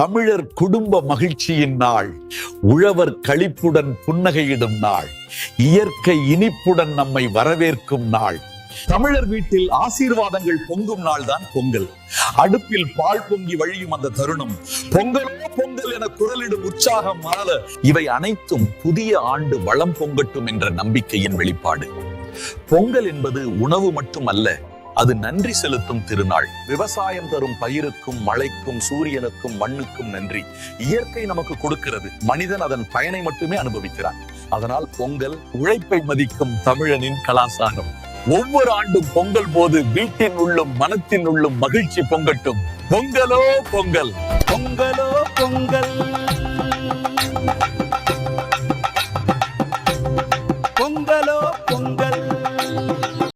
தமிழர் குடும்ப மகிழ்ச்சியின் நாள் உழவர் களிப்புடன் புன்னகையிடும் நாள் இயற்கை இனிப்புடன் நம்மை வரவேற்கும் நாள். தமிழர் வீட்டில் ஆசீர்வாதங்கள் பொங்கும் நாள் தான் பொங்கல். அடுப்பில் பால் பொங்கி வழியும் அந்த தருணம். பொங்கலோ பொங்கல் என குரலிடும் உற்சாகம் மாற இவை அனைத்தும் புதிய ஆண்டு வளம் பொங்கட்டும் என்ற நம்பிக்கையின் வெளிப்பாடு. பொங்கல் என்பது உணவு மட்டும் அல்ல அது நன்றி செலுத்தும் திருநாள். விவசாயம் தரும் பயிருக்கும் மழைக்கும் சூரியனுக்கும் மண்ணுக்கும் நன்றி. இயற்கை நமக்கு கொடுக்கிறது. மனிதன் அதன் பயனை மட்டுமே அனுபவிக்கிறான். அதனால் பொங்கல் உழைப்பை மதிக்கும் தமிழனின் கலாசாரம். ஒவ்வொரு ஆண்டும் பொங்கல் போது வீட்டின் உள்ளும் மனத்தின் உள்ளும் மகிழ்ச்சி பொங்கட்டும். பொங்கலோ பொங்கல். பொங்கலோ பொங்கல்.